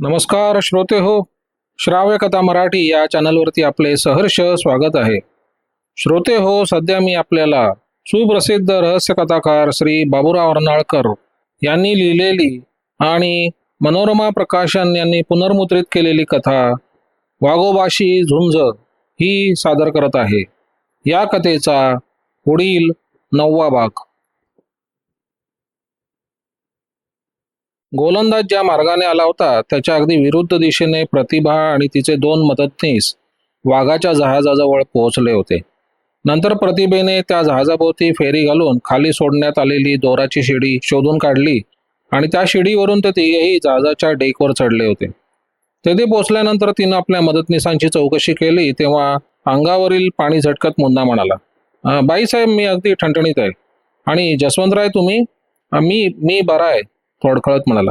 नमस्कार श्रोते हो श्राव्य कथा मराठी या चॅनलवरती आपले सहर्ष स्वागत आहे. श्रोते हो सध्या मी आपल्याला सुप्रसिद्ध रहस्य कथाकार श्री बाबूराव अर्नाळकर यांनी लिहिलेली आणि मनोरमा प्रकाशन यांनी पुनर्मुद्रित केलेली कथा वाघोबाशी झुंज ही सादर करत आहे. या कथेचा पुढील नववा भाग. गोलंदाज ज्या मार्गाने आला होता त्याच्या अगदी विरुद्ध दिशेने प्रतिभा आणि तिचे दोन मदतनीस वाघाच्या जहाजाजवळ पोहोचले होते. नंतर प्रतिभेने त्या जहाजाभोवती फेरी घालून खाली सोडण्यात आलेली दोराची शिडी शोधून काढली आणि त्या शिडीवरून ते तिघेही जहाजाच्या डेकवर चढले होते. तेथे पोचल्यानंतर तिनं आपल्या मदतनीसांची चौकशी केली तेव्हा अंगावरील पाणी झटकत मुन्ना म्हणाला बाईसाहेब मी अगदी ठणठणीत आहे. आणि जसवंतराय तुम्ही? मी मी बरा आहे. थोडखळत म्हणाला.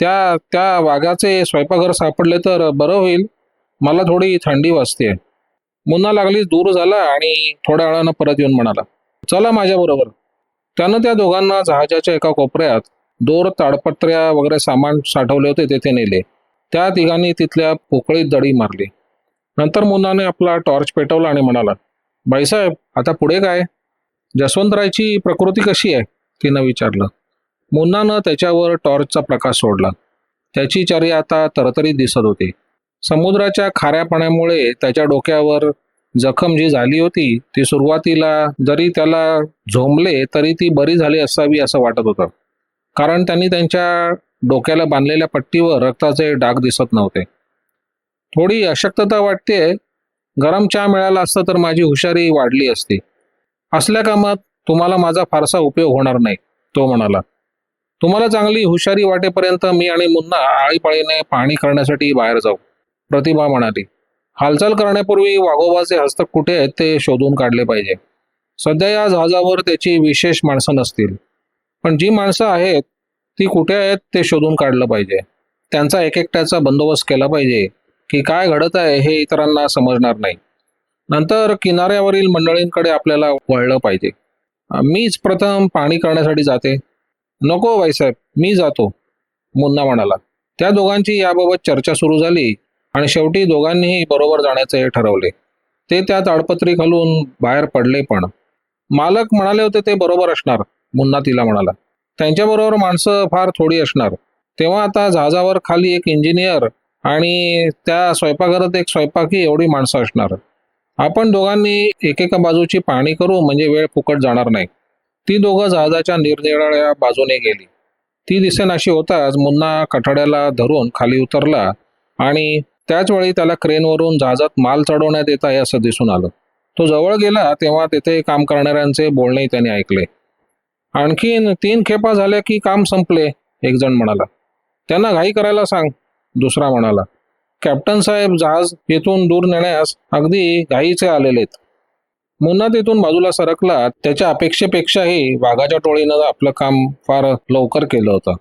त्या त्या वाघाचे स्वयंपाकघर सापडले तर बरं होईल. मला थोडी थंडी वाजते मुन्ना लागलीच दूर झाला आणि थोड्या वेळानं परत येऊन म्हणाला चला माझ्याबरोबर त्यानं त्या दोघांना जहाजाच्या एका कोपऱ्यात दोर ताडपत्र्या वगैरे सामान साठवले होते तेथे नेले. त्या तिघांनी तिथल्या पोकळीत दडी मारली. नंतर मुन्नाने आपला टॉर्च पेटवला आणि म्हणाला बाईसाहेब आता पुढे काय? जसवंतरायची प्रकृती कशी आहे? तिनं विचारलं. मुन्नानं त्याच्यावर टॉर्चचा प्रकाश सोडला. त्याची चरी आता तरतरीत दिसत होती. समुद्राच्या खाऱ्या पाण्यामुळे त्याच्या डोक्यावर जखम जी झाली होती ती सुरुवातीला जरी त्याला झोंबले तरी ती बरी झाली असावी असं वाटत होतं. कारण त्यांनी त्यांच्या डोक्याला बांधलेल्या पट्टीवर रक्ताचे डाग दिसत नव्हते. थोडी अशक्तता वाटते गरम चहा मिळाला असतं तर माझी हुशारी वाढली असती. असल्या कामात तुम्हाला माझा फारसा उपयोग होणार नाही तो म्हणाला. तुम्हाला चांगली हुशारी वाटेपर्यंत मी आणि मुन्ना आळीपाळीने पाणी करण्यासाठी बाहेर जाऊ प्रतिभा म्हणाली. हालचाल करण्यापूर्वी वाघोबाचे हस्तक कुठे आहेत ते शोधून काढले पाहिजे. सध्या या जहाजावर त्याची विशेष माणसं नसतील. पण जी माणसं आहेत ती कुठे आहेत ते शोधून काढलं पाहिजे. त्यांचा एक एकट्याचा बंदोबस्त केला पाहिजे की काय घडत आहे हे इतरांना समजणार नाही. नंतर किनाऱ्यावरील मंडळींकडे आपल्याला वळलं पाहिजे. मीच प्रथम पाणी करण्यासाठी जाते. नको हो बाईसाहेब मी जातो मुन्ना म्हणाला. त्या दोघांची याबाबत चर्चा सुरू झाली आणि शेवटी दोघांनीही बरोबर जाण्याचे हे ठरवले. ते त्या ताडपत्री घालून बाहेर पडले पण. मालक म्हणाले होते ते बरोबर असणार मुन्ना तिला म्हणाला. त्यांच्याबरोबर माणसं फार थोडी असणार. तेव्हा आता जहाजावर खाली एक इंजिनियर आणि त्या स्वयंपाकघरात एक स्वयंपाकी एवढी माणसं असणार. आपण दोघांनी एकेका बाजूची पाहणी करू म्हणजे वेळ फुकट जाणार नाही. ती दोघं जहाजाच्या निरनिराळ्या बाजूने गेली. ती दिसेनाशी होताच मुन्ना कठाड्याला धरून खाली उतरला आणि त्याच वेळी त्याला क्रेनवरून जहाजात माल चढवण्यात येत आहे असं दिसून आलं. तो जवळ गेला तेव्हा तेथे काम करणाऱ्यांचे बोलणे त्याने ऐकले. आणखीन तीन खेपा झाल्या की काम संपले एक जण म्हणाला. त्यांना घाई करायला सांग दुसरा म्हणाला. कॅप्टन साहेब जहाज येथून दूर नेण्यास अगदी घाईचे आलेलेत मुन्ना तिथून बाजूला सरकला त्याच्या अपेक्षेपेक्षाही वाघाच्या टोळीनं आपलं काम फार लवकर केलं होतं.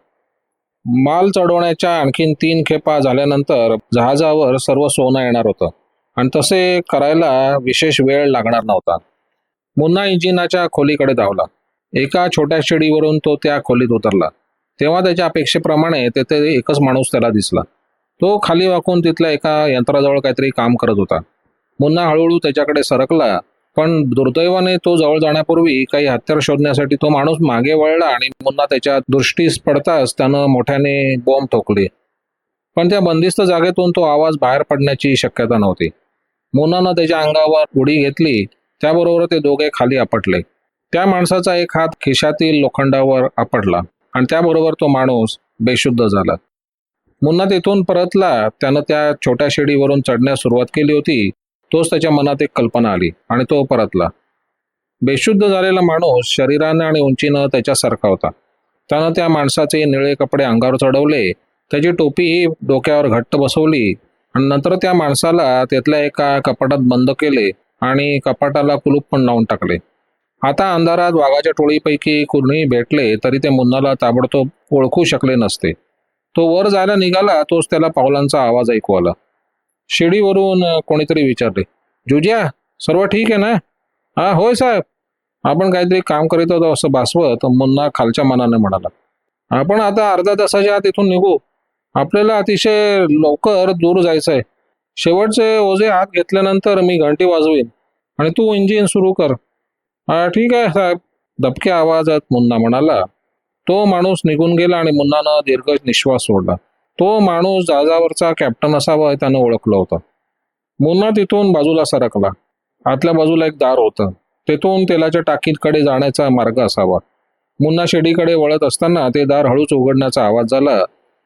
माल चढवण्याच्या आणखीन तीन खेपा झाल्यानंतर जहाजावर सर्व सोनं येणार होतं. आणि तसे करायला विशेष वेळ लागणार नव्हता. मुन्ना इंजिनाच्या खोलीकडे धावला. एका छोट्या शिडीवरून तो त्या खोलीत उतरला. तेव्हा त्याच्या अपेक्षेप्रमाणे तेथे एकच माणूस त्याला दिसला. तो खाली वाकून तिथल्या एका यंत्राजवळ काहीतरी काम करत होता. मुन्ना हळूहळू त्याच्याकडे सरकला पण दुर्दैवाने तो जवळ जाण्यापूर्वी काही हत्यार शोधण्यासाठी तो माणूस मागे वळला आणि मुन्ना त्याच्या दृष्टीस पडताच त्यानं मोठ्याने बॉम्ब ठोकले. पण त्या बंदिस्त जागेतून तो आवाज बाहेर पडण्याची शक्यता नव्हती. मुन्नानं त्याच्या अंगावर उडी घेतली त्याबरोबर ते दोघे खाली आपटले. त्या माणसाचा एक हात खिशातील लोखंडावर आपटला आणि त्याबरोबर तो माणूस बेशुद्ध झाला. मुन्ना तिथून परतला त्यानं त्या छोट्या शिडीवरून चढण्यास सुरुवात केली होती. तोच त्याच्या मनात एक कल्पना आली आणि तो परतला. बेशुद्ध झालेला माणूस शरीरानं आणि उंचीनं त्याच्यासारखा होता. त्यानं त्या माणसाचे निळे कपडे अंगावर चढवले त्याची टोपीही डोक्यावर घट्ट बसवली आणि नंतर त्या माणसाला त्यातल्या एका कपाटात बंद केले आणि कपाटाला कुलूप पण लावून टाकले. आता अंधारात वाघाच्या टोळीपैकी कुणीही भेटले तरी ते मुन्नाला ताबडतोब ओळखू शकले नसते. तो वर जायला निघाला तोच त्याला पावलांचा आवाज ऐकू आला. शिडीवरून कोणीतरी विचारले जुजिया सर्व ठीक आहे ना? हा होय साहेब. आपण काहीतरी काम करीत होतो असं भासवत मुन्ना खालच्या मनाने म्हणाला. आपण आता अर्धा तासाच्या आत इथून निघू. आपल्याला अतिशय लवकर दूर जायचं आहे शेवटचे ओझे हात घेतल्यानंतर मी घंटी वाजवीन आणि तू इंजिन सुरू कर. हा ठीक आहे साहेब. दबक्या आवाजात मुन्ना म्हणाला. तो माणूस निघून गेला आणि मुन्नानं दीर्घ निश्वास सोडला. तो माणूस जहाजावरचा कॅप्टन असावा त्यानं ओळखलं होतं. मुन्ना तिथून बाजूला सरकला. आतल्या बाजूला एक दार होतं. तेथून तेलाच्या टाकीकडे जाण्याचा मार्ग असावा. मुन्ना शेडीकडे वळत असताना ते दार हळूच उघडण्याचा आवाज झाला.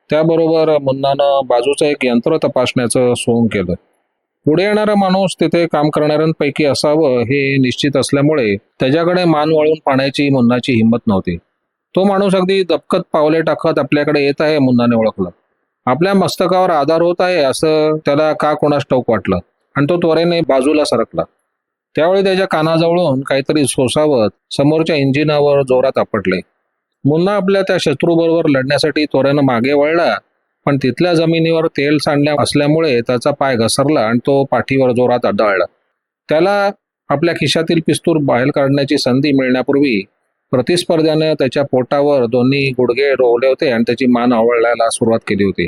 त्याबरोबर मुन्नानं बाजूचं एक यंत्र तपासण्याचं सोंग केलं. पुढे येणारा माणूस तिथे काम करणाऱ्यांपैकी असावं हे निश्चित असल्यामुळे त्याच्याकडे मान वळून पाण्याची मुन्नाची हिंमत नव्हती. तो माणूस अगदी दपकत पावले टाकत आपल्याकडे येत आहे मुन्नाने ओळखलं. आपल्या मस्तकावर आधार होत आहे असं त्याला का कोणास ठाऊक वाटलं? आणि तो त्वरेने बाजूला सरकला. त्यावेळी त्याच्या कानाजवळून काहीतरी सोसावत समोरच्या इंजिनावर जोरात आपटले. मुन्ना आपल्या त्या शत्रूबरोबर लढण्यासाठी त्वरेनं मागे वळला पण तिथल्या जमिनीवर तेल सांडल्या असल्यामुळे त्याचा पाय घसरला आणि तो पाठीवर जोरात आढळला त्याला आपल्या खिशातील पिस्तूल बाहेर काढण्याची संधी मिळण्यापूर्वी प्रतिस्पर्ध्यानं त्याच्या पोटावर दोन्ही गुडघे रोवले होते आणि त्याची मान आवळायला सुरुवात केली होती.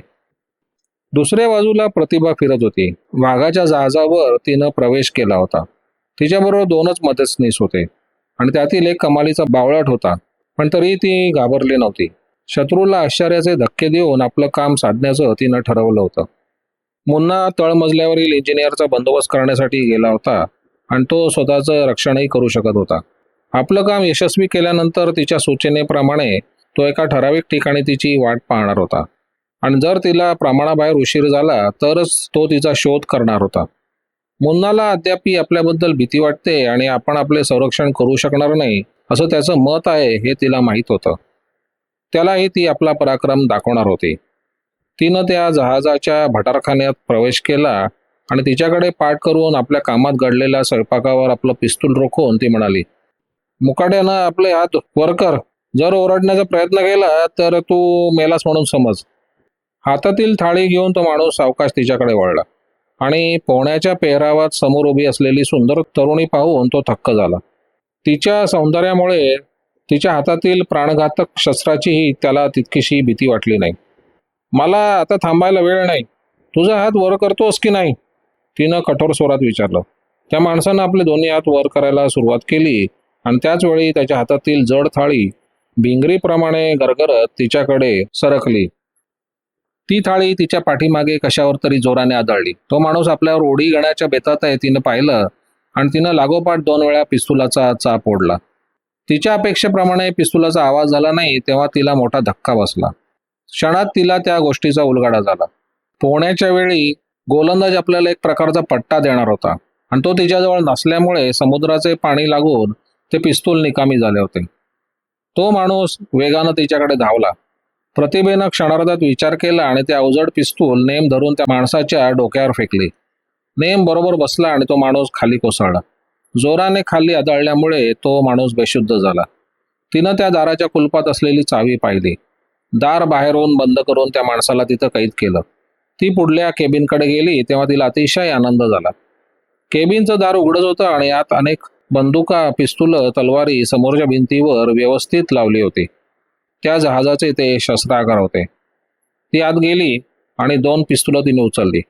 दुसऱ्या बाजूला प्रतिभा फिरत होती. वाघाच्या जहाजावर तिनं प्रवेश केला होता. तिच्याबरोबर दोनच मदतनीस होते आणि त्यातील एक कमालीचा बावळट होता पण तरी ती घाबरली नव्हती. शत्रूला आश्चर्याचे धक्के देऊन आपलं काम साधण्याचं तिनं ठरवलं होतं. मुन्ना तळमजल्यावरील इंजिनियरचा बंदोबस्त करण्यासाठी गेला होता आणि तो स्वतःचं रक्षणही करू शकत होता. आपलं काम यशस्वी केल्यानंतर तिच्या सूचनेप्रमाणे तो एका ठराविक ठिकाणी तिची वाट पाहणार होता. आणि जर तिला प्रमाणाबाहेर उशीर झाला तरच तो तिचा शोध करणार होता. मुन्नाला अद्यापही आपल्याबद्दल भीती वाटते आणि आपण आपले संरक्षण करू शकणार नाही असं त्याचं मत आहे हे तिला माहीत होतं. त्यालाही ती आपला पराक्रम दाखवणार होती. तिनं त्या जहाजाच्या भटारखान्यात प्रवेश केला आणि तिच्याकडे पाठ करून आपल्या कामात घडलेल्या स्वयंपाकावर आपलं पिस्तूल रोखून ती म्हणाली मुकाट्यानं आपले हात वरकर जर ओरडण्याचा प्रयत्न केला तर तू मेलास म्हणून समज. हातातील थाळी घेऊन तो माणूस सावकाश तिच्याकडे वळला आणि पोहण्याच्या पेहरावात समोर उभी असलेली सुंदर तरुणी पाहून तो थक्क झाला. तिच्या सौंदर्यामुळे तिच्या हातातील प्राणघातक शस्त्राचीही त्याला तितकीशी भीती वाटली नाही. मला आता थांबायला वेळ नाही. तुझा हात वर करतोस की नाही? तिनं कठोर स्वरात विचारलं. त्या माणसानं आपले दोन्ही हात वर करायला सुरुवात केली. आणि त्याच वेळी त्याच्या हातातील जड थाळी भिंगरीप्रमाणे गरगरत तिच्याकडे सरकली. ती थाळी तिच्या पाठीमागे कशावर तरी जोराने आदळली. तो माणूस आपल्यावर उडी घेण्याच्या बेतात आहे तिनं पाहिलं आणि तिनं लागोपाठ दोन वेळा पिस्तुलाचा चाप ओढला. तिच्या अपेक्षेप्रमाणे पिस्तुलाचा आवाज झाला नाही तेव्हा तिला मोठा धक्का बसला. क्षणात तिला त्या गोष्टीचा उलगडा झाला. पोहण्याच्या वेळी गोलंदाज आपल्याला एक प्रकारचा पट्टा देणार होता आणि तो तिच्याजवळ नसल्यामुळे समुद्राचे पाणी लागून ते पिस्तूल निकामी झाले होते. तो माणूस वेगानं तिच्याकडे धावला. प्रतिभेनं क्षणार्धात विचार केला आणि ते अवजड पिस्तूल नेम धरून त्या माणसाच्या डोक्यावर फेकले. नेम बरोबर बसला आणि तो माणूस खाली कोसळला. जोराने खाली आदळल्यामुळे तो माणूस बेशुद्ध झाला. तिनं त्या दाराच्या कुलपात असलेली चावी पाहिली. दार बाहेरून बंद करून त्या माणसाला तिथं कैद केलं. ती पुढल्या केबिनकडे गेली तेव्हा तिला अतिशय आनंद झाला. केबिनचं दार उघडत होतं आणि आत अनेक बंदुका पिस्तुलं तलवारी समोरच्या भिंतीवर व्यवस्थित लावली होती. त्या जहाजाचे ते शस्त्रागार होते. ती आत गेली आणि दोन पिस्तुलं तिने उचलली.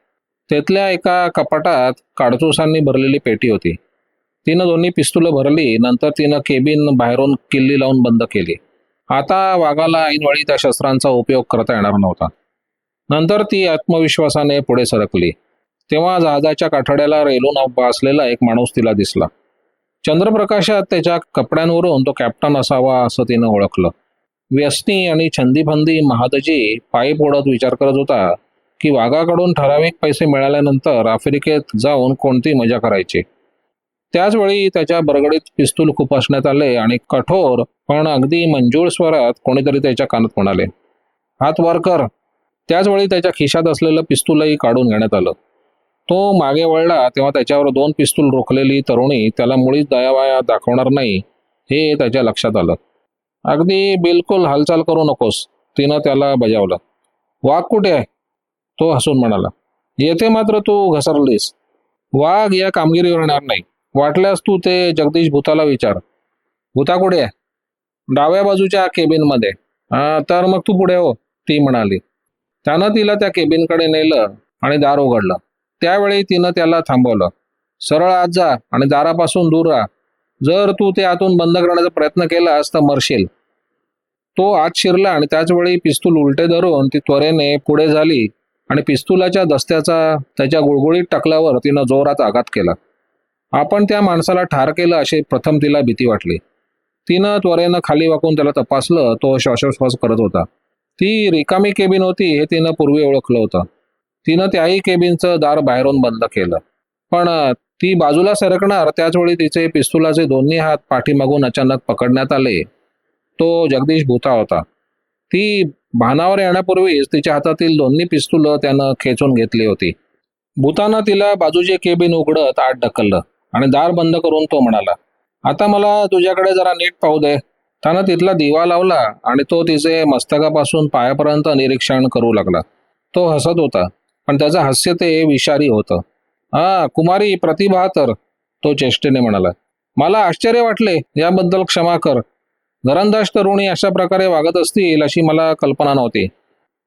त्यातल्या एका कपाटात काडतुसांनी भरलेली पेटी होती. तिनं दोन्ही पिस्तुलं भरली नंतर तिनं केबिन बाहेरून किल्ली लावून बंद केली. आता वाघाला ऐनवेळी त्या शस्त्रांचा उपयोग करता येणार नव्हता. नंतर ती आत्मविश्वासाने पुढे सरकली. तेव्हा जहाजाच्या काठड्याला रेलून उभा असलेला एक माणूस तिला दिसला. चंद्रप्रकाशात त्याच्या कपड्यांवरून तो कॅप्टन असावा असं तिनं ओळखलं. व्यसनी आणि छंदीफंदी महादजी पायी पोडत विचार करत होता की वाघाकडून ठराविक पैसे मिळाल्यानंतर आफ्रिकेत जाऊन कोणती मजा करायची. त्याचवेळी त्याच्या बरगडीत पिस्तूल खुपसण्यात आले आणि कठोर पण अगदी मंजूळ स्वरात कोणीतरी त्याच्या कानात म्हणाले हात वर कर. त्याचवेळी त्याच्या खिशात असलेलं पिस्तूलही काढून घेण्यात आलं. तो मागे वळला तेव्हा त्याच्यावर दोन पिस्तूल रोखलेली तरुणी त्याला मुळीच दयावाया दाखवणार नाही हे त्याच्या लक्षात आलं. अगदी बिलकुल हालचाल करू नकोस तिनं त्याला बजावलं. वाघ कुठे आहे? तो हसून म्हणाला. येथे मात्र तू घसरलीस. वाघ या कामगिरीवर येणार नाही. वाटल्यास तू ते जगदीश भूताला विचार. भूता कुठे आहे? डाव्या बाजूच्या केबिनमध्ये. तर मग तू पुढे हो ती म्हणाली. त्यानं तिला त्या केबिनकडे नेलं आणि दार उघडलं. त्यावेळी तिनं त्याला थांबवलं. सरळ आत जा आणि दारापासून दूर राहा. जर तू ते आतून बंद करण्याचा प्रयत्न केलास तर मरशील. तो आत शिरला आणि त्याचवेळी पिस्तूल उलटे धरून ती त्वरेने पुढे झाली आणि पिस्तुलाच्या दस्त्याचा त्याच्या गुळगुळीत टाकल्यावर तिनं जोरात आघात केला. आपण त्या माणसाला ठार केलं अशी प्रथम तिला भीती वाटली. तिनं त्वरेनं खाली वाकून त्याला तपासलं तो श्वासोश्वास करत होता. ती रिकामी केबिन होती हे तिनं पूर्वी ओळखलं होतं. तिनं त्याही केबिनचं दार बाहेरून बंद केलं. पण ती बाजूला सरकणार त्याचवेळी तिचे पिस्तुलाचे दोन्ही हात पाठीमागून अचानक पकडण्यात आले. तो जगदीश भूता होता. ती भानावर येण्यापूर्वीच तिच्या हातातील दोन्ही पिस्तुलं त्यानं खेचून घेतली होती. भूतानं तिला बाजूचे केबिन उघडत आत ढकललं आणि दार बंद करून तो म्हणाला आता मला तुझ्याकडे जरा नीट पाहू दे. त्यानं तिथला दिवा लावला आणि तो तिचे मस्तकापासून पायापर्यंत निरीक्षण करू लागला. तो हसत होता. पण त्याचं हास्य ते विषारी होतं. हा कुमारी प्रतिभा तर तो चेष्टेने म्हणाला. मला आश्चर्य वाटले याबद्दल क्षमा कर. घरंदाज तरुणी अशा प्रकारे वागत असतील अशी मला कल्पना नव्हती.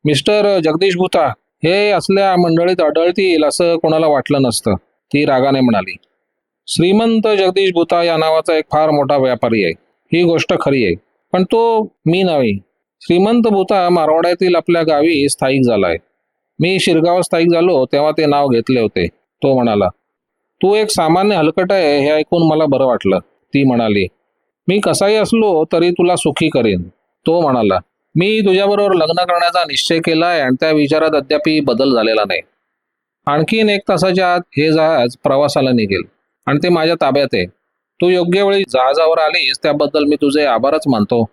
मिस्टर जगदीश भूता हे असल्या मंडळीत आढळतील असं कोणाला वाटलं नसतं ती रागाने म्हणाली. श्रीमंत जगदीश भूता या नावाचा एक फार मोठा व्यापारी आहे. ही गोष्ट खरी आहे. पण तो मी नव्हे. श्रीमंत भूता मारवाड्यातील आपल्या गावी स्थायिक झालाय मी शिरगाव स्थायिक झालो तेव्हा ते नाव घेतले होते. तो म्हणाला तू एक सामान्य हलकट आहे हे ऐकून मला बरं वाटलं. ती म्हणाली मी कसाही असलो तरी तुला सुखी करेन. तो म्हणाला मी तुझ्याबरोबर लग्न करण्याचा निश्चय केलाय आणि त्या विचारात अद्यापही बदल झालेला नाही. आणखीन एक तासाच्या आत हे जहाज प्रवासाला निघेल आणि ते माझ्या ताब्यात आहे. तू योग्य वेळी जहाजावर आलीस त्याबद्दल मी तुझे आभारच मानतो.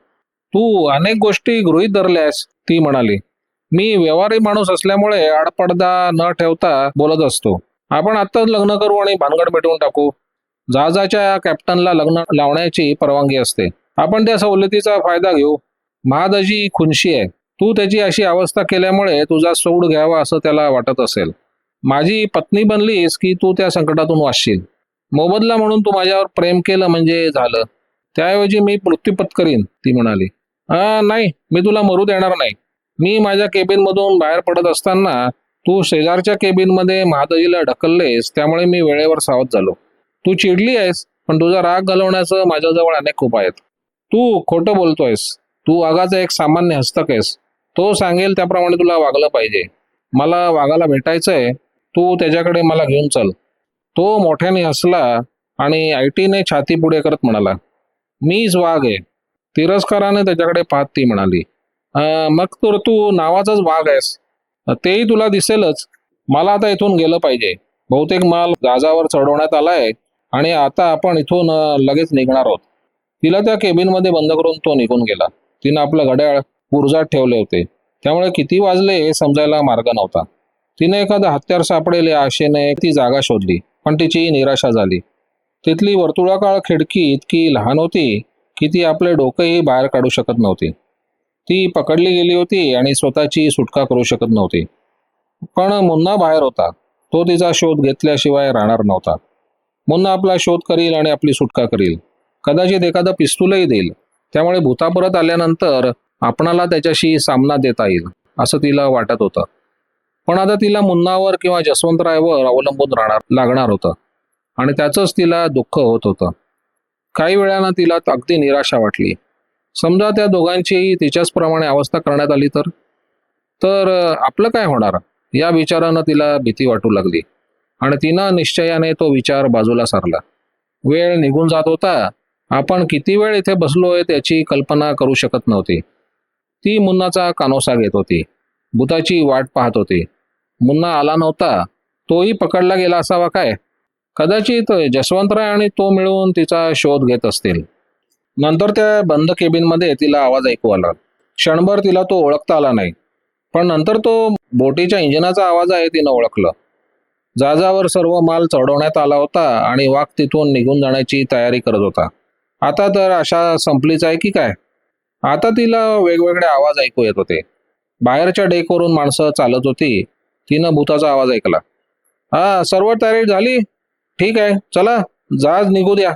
तू अनेक गोष्टी गृहीत धरल्यास ती म्हणाली मी व्यवहारी माणूस असल्यामुळे आडपडदा न ठेवता बोलत असतो. आपण आत्ताच लग्न करू आणि भानगड मिटवून टाकू. जहाजाच्या कॅप्टनला लग्न लावण्याची परवानगी असते. आपण त्या सवलतीचा फायदा घेऊ. महादजी खुनशी आहे. तू त्याची अशी अवस्था केल्यामुळे तुझा सोड घ्यावा असं त्याला वाटत असेल. माझी पत्नी बनलीस की तू त्या संकटातून वाचशील. मोबदला म्हणून तू माझ्यावर प्रेम केलं म्हणजे झालं. त्याऐवजी मी मृत्यू पत्करीन ती म्हणाली. नाही मी तुला मरू देणार नाही. मी माझ्या केबिन मधून बाहेर पडत असताना तू शेजारच्या केबिनमध्ये महादजीला ढकललेस त्यामुळे मी वेळेवर सावध झालो. तू चिडली आहेस पण तुझा राग घालवण्याचं माझ्याजवळ अनेक उपाय आहेत. तू खोटं बोलतोयस. तू वाघाचा एक सामान्य हस्तक आहेस. तो सांगेल त्याप्रमाणे तुला वागलं पाहिजे. मला वाघाला भेटायचंय. तू त्याच्याकडे मला घेऊन चल. तो मोठ्याने हसला आणि आयटीने छाती पुढे करत म्हणाला मीच वाघ आहे. तिरस्काराने त्याच्याकडे पाहत ती म्हणाली मग तर तू नावाचाच भाग आहेस. तेही तुला दिसेलच. मला आता इथून गेलं पाहिजे. बहुतेक माल जहाजावर चढवण्यात आलाय आणि आता आपण इथून लगेच निघणार आहोत. तिला त्या केबिनमध्ये बंद करून तो निघून गेला. तिनं आपलं घड्याळ पुरजात ठेवले होते. त्यामुळे किती वाजले हे समजायला मार्ग नव्हता. तिने एखादं हत्यार सापडेल या आशेने ती जागा शोधली पण तिची निराशा झाली. तिथली वर्तुळाकाळ खिडकी इतकी लहान होती की ती आपले डोकंही बाहेर काढू शकत नव्हती. ती पकडली गेली होती आणि स्वतःची सुटका करू शकत नव्हती. पण मुन्ना बाहेर होता. तो तिचा शोध घेतल्याशिवाय राहणार नव्हता. मुन्ना आपला शोध करील आणि आपली सुटका करील. कदाचित एखादं पिस्तूलही देईल. त्यामुळे भूता परत आल्यानंतर आपणाला त्याच्याशी सामना देता येईल असं तिला वाटत होतं. पण आता तिला मुन्नावर किंवा जसवंतरायवर अवलंबून राहणार लागणार होतं. आणि त्याचंच तिला दुःख होत होतं. काही वेळानं तिला अगदी निराशा वाटली. समजा त्या दोघांचीही तिच्याचप्रमाणे अवस्था करण्यात आली तर? तर आपलं काय होणार? या विचारानं तिला भीती वाटू लागली. आणि तिनं निश्चयाने तो विचार बाजूला सारला. वेळ निघून जात होता. आपण किती वेळ इथे बसलोय त्याची कल्पना करू शकत नव्हती. ती मुन्नाचा कानोसा घेत होती. भूताची वाट पाहत होती. मुन्ना आला नव्हता. तोही पकडला गेला असावा काय? कदाचित जसवंतराय आणि तो मिळून तिचा शोध घेत असतील. नंतर त्या बंद केबिनमध्ये तिला आवाज ऐकू आला. क्षणभर तिला तो ओळखता आला नाही. पण नंतर तो बोटीच्या इंजिनाचा आवाज आहे तिनं ओळखलं. जहाजावर सर्व माल चढवण्यात आला होता आणि वाघ तिथून निघून जाण्याची तयारी करत होता. आता तर आशा संपलीच आहे की काय? आता तिला वेगवेगळे आवाज ऐकू येत होते. बाहेरच्या डेकवरून माणसं चालत होती. तिनं भूताचा आवाज ऐकला. हा सर्व तयारी झाली? ठीक आहे चला जहाज निघू द्या.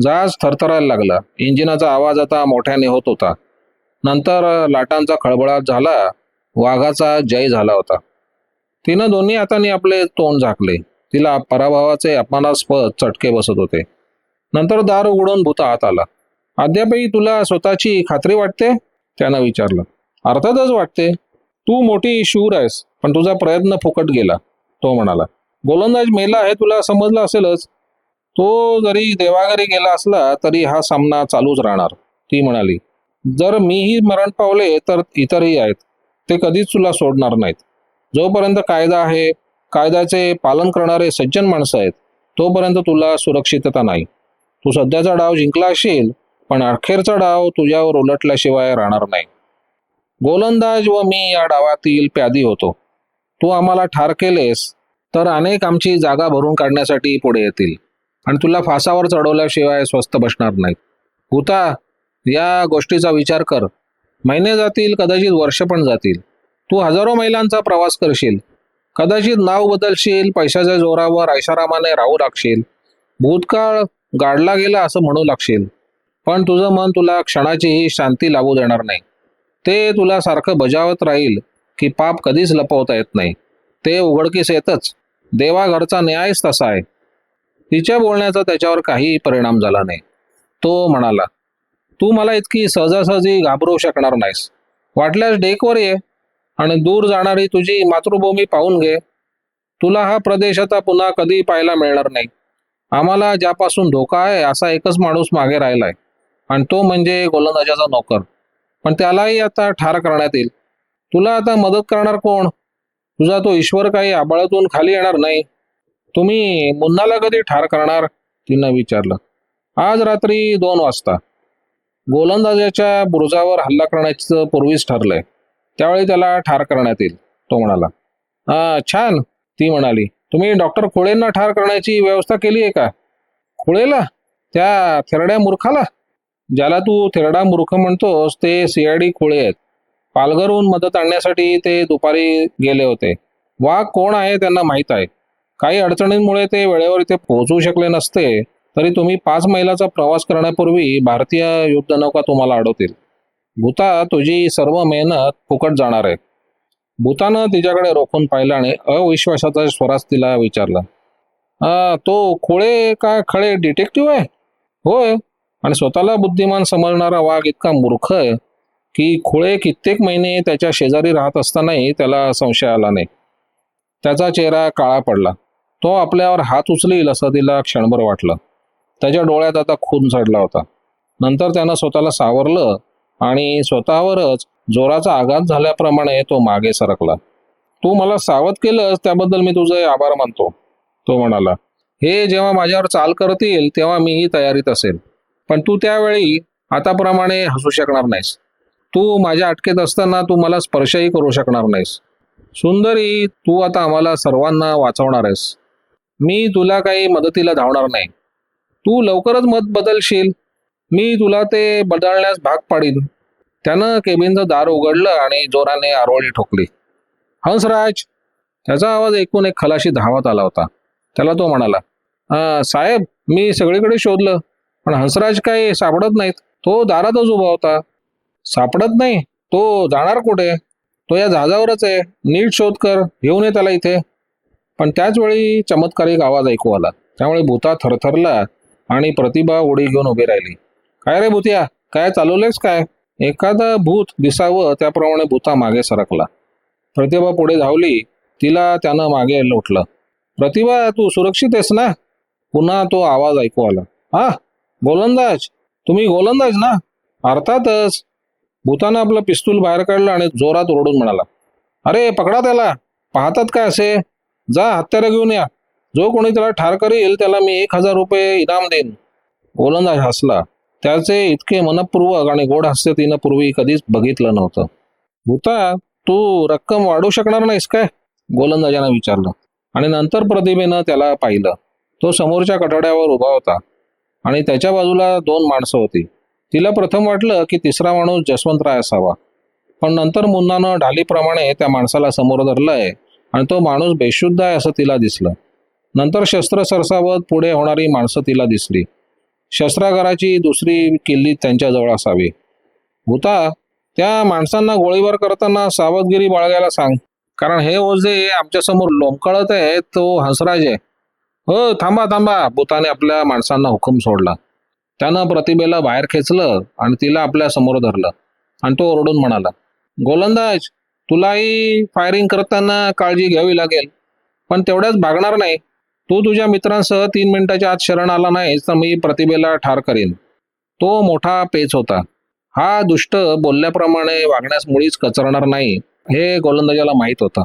जहाज थरथरायला लागला. इंजिनाचा आवाज आता मोठ्याने होत होता. नंतर लाटांचा खळबळाट झाला. वाघाचा जय झाला होता. तिनं दोन्ही हाताने आपले तोंड झाकले. तिला पराभवाचे अपमानास्पद चटके बसत होते. नंतर दार उघडून भूता आत आला. अद्यापही तुला स्वतःची खात्री वाटते? त्यानं विचारलं. अर्थातच वाटते. तू मोठी शूर आहेस पण तुझा प्रयत्न फुकट गेला तो म्हणाला. गोलंदाज मेला हे तुला समजलं असेलच. तो जरी देवाघरी गेला असला तरी हा सामना चालूच राहणार ती म्हणाली. जर मीही मरण पावले तर इतरही आहेत. ते कधीच तुला सोडणार नाहीत. जोपर्यंत कायदा आहे कायद्याचे पालन करणारे सज्जन माणसं आहेत तोपर्यंत तुला सुरक्षितता नाही. तू सध्याचा डाव जिंकला असेल पण अखेरचा डाव तुझ्यावर उलटल्याशिवाय राहणार नाही. गोलंदाज व मी या डावातील प्यादी होतो. तू आम्हाला ठार केलेस तर अनेक आमची जागा भरून काढण्यासाठी पुढे येतील. आणि तुला फासावर चढवल्याशिवाय स्वस्त बसणार नाही भूता या गोष्टीचा विचार कर. महिने जातील कदाचित वर्ष पण जातील. तू हजारो मैलांचा प्रवास करशील. कदाचित नाव बदलशील पैशाच्या जोरावर ऐशारामाने राहू लागशील. भूतकाळ गाडला गेला असं म्हणू लागशील. पण तुझं मन तुला क्षणाचीही शांती लावू देणार नाही. ते तुला सारखं बजावत राहील की पाप कधीच लपवता येत नाही. ते उघडकीस येतच. देवाघरचा न्यायच तसा आहे. तिच्या बोलण्याचा त्याच्यावर काही परिणाम झाला नाही. तो म्हणाला तू मला इतकी सहजासहजी घाबरू शकणार नाहीस. वाटल्यास डेकवर ये आणि दूर जाणारी तुझी मातृभूमी पाहून घे. तुला हा प्रदेश आता पुन्हा कधी पाहायला मिळणार नाही. आम्हाला ज्यापासून धोका आहे असा एकच माणूस मागे राहिलाय. आणि तो म्हणजे गोलंदाजाचा नोकर. पण त्यालाही आता ठार करण्यात येईल. तुला आता मदत करणार कोण? तुझा तो ईश्वर काही आबाळातून खाली येणार नाही. तुम्ही मुन्नाला कधी ठार करणार? तिनं विचारलं. आज रात्री दोन वाजता. गोलंदाजाच्या बुरुजावर हल्ला करण्याचं पूर्वीच ठरलंय. त्यावेळी त्याला ठार करण्यात येईल तो म्हणाला. हा छान ती म्हणाली. तुम्ही डॉक्टर खोळेंना ठार करण्याची व्यवस्था केली आहे का? खोळेला? त्या थेरड्या मूर्खाला? ज्याला तू थेरडा मूर्ख म्हणतोस ते सीआयडी खोळे आहेत. पालघरहून मदत आणण्यासाठी ते दुपारी गेले होते. वा कोण आहे त्यांना माहीत आहे. काही अडचणींमुळे ते वेळेवर इथे पोहोचू शकले नसते तरी तुम्ही पाच मैलाचा प्रवास करण्यापूर्वी भारतीय युद्धनौका तुम्हाला अडवतील. भूता तुझी सर्व मेहनत फुकट जाणार आहे. भूतानं तिच्याकडे रोखून पाहिलं आणि अविश्वासाचा स्वराज तिला विचारला. तो खोळे का खळे डिटेक्टिव्ह आहे? होय आणि स्वतःला बुद्धिमान समजणारा वाघ इतका मूर्ख आहे की खोळे कित्येक महिने त्याच्या शेजारी राहत असतानाही त्याला संशय आला नाही. त्याचा चेहरा काळा पडला. तो आपल्यावर हात उचलेल असं तिला क्षणभर वाटलं. त्याच्या डोळ्यात आता खून चढला होता. नंतर त्यानं स्वतःला सावरलं आणि स्वतःवरच जोराचा आघात झाल्याप्रमाणे तो मागे सरकला. तू मला सावध केलंस त्याबद्दल मी तुझे आभार मानतो तो म्हणाला. हे जेव्हा माझ्यावर चाल करतील तेव्हा मीही तयारीत असेल. पण तू त्यावेळी आताप्रमाणे हसू शकणार नाहीस. तू माझ्या अटकेत असताना तू मला स्पर्शही करू शकणार नाहीस. सुंदरी तू आता आम्हाला सर्वांना वाचवणार आहेस. मी तुला काही मदतीला धावणार नाही. तू लवकरच मत बदलशील. मी तुला ते बदलण्यास भाग पाडीन. त्यानं केबिनचं दार उघडलं आणि जोराने आरोळी ठोकली. हंसराज त्याचा आवाज ऐकून एक खलाशी धावत आला होता. त्याला तो म्हणाला साहेब मी सगळीकडे शोधलं पण हंसराज काही सापडत नाहीत. तो दारातच उभा होता. सापडत नाही? तो जाणार कुठे? तो या जहाजावरच आहे. नीट शोध कर. घेऊन ये त्याला इथे. पण त्याच वेळी चमत्कारिक आवाज ऐकू आला. त्यामुळे भूता थरथरला आणि प्रतिभा उडी घेऊन उभी राहिली. काय रे भूतिया? काय चालवलेस काय? एखादं भूत दिसावं त्याप्रमाणे भूता मागे सरकला. प्रतिभा पुढे धावली. तिला त्यानं मागे लोटलं. प्रतिभा तू सुरक्षित आहेस ना? पुन्हा तो आवाज ऐकू आला. हा? गोलंदाज? तुम्ही गोलंदाज ना? अर्थातच. भूतानं आपलं पिस्तूल बाहेर काढलं आणि जोरात ओरडून म्हणाला. अरे पकडा त्याला. पाहतात काय असे? जा हत्यारा घेऊन या. जो कोणी त्याला ठार करेल त्याला मी एक हजार रुपये इनाम देईन. गोलंदाज हसला. त्याचे इतके मनपूर्वक आणि गोड हास्य तिनं पूर्वी कधीच बघितलं नव्हतं. भूता तू रक्कम वाढू शकणार नाहीस काय? गोलंदाजानं विचारलं. आणि नंतर प्रतिभेनं त्याला पाहिलं. तो समोरच्या कठड्यावर उभा होता. आणि त्याच्या बाजूला दोन माणसं होती. तिला प्रथम वाटलं की तिसरा माणूस जसवंतराय असावा. पण नंतर मुन्नानं ढालीप्रमाणे त्या माणसाला समोर धरलंय. आणि तो माणूस बेशुद्ध आहे असं तिला दिसलं. नंतर शस्त्र सरसावत पुढे होणारी माणसं तिला दिसली. शस्त्रागाराची दुसरी किल्ली त्यांच्याजवळ असावी. भूता त्या माणसांना गोळीबार करताना सावधगिरी बाळगायला सांग. कारण हे ओझे आमच्यासमोर लोंबकळत आहे तो हंसराज आहे. हो थांबा थांबा भूताने आपल्या माणसांना हुकूम सोडला. त्यानं प्रतिभेला बाहेर खेचलं आणि तिला आपल्यासमोर धरलं. आणि तो ओरडून म्हणाला गोलंदाज तुलाही फायरिंग करताना काळजी घ्यावी लागेल. पण तेवढ्याच भागणार नाही. तू तुझ्या मित्रांसह तीन मिनिटाच्या आत शरण आला नाहीस तर मी प्रतिभेला ठार करीन. तो मोठा पेच होता. हा दुष्ट बोलल्याप्रमाणे वागण्यास मुळीच कचरणार नाही हे गोलंदाजाला माहीत होतं.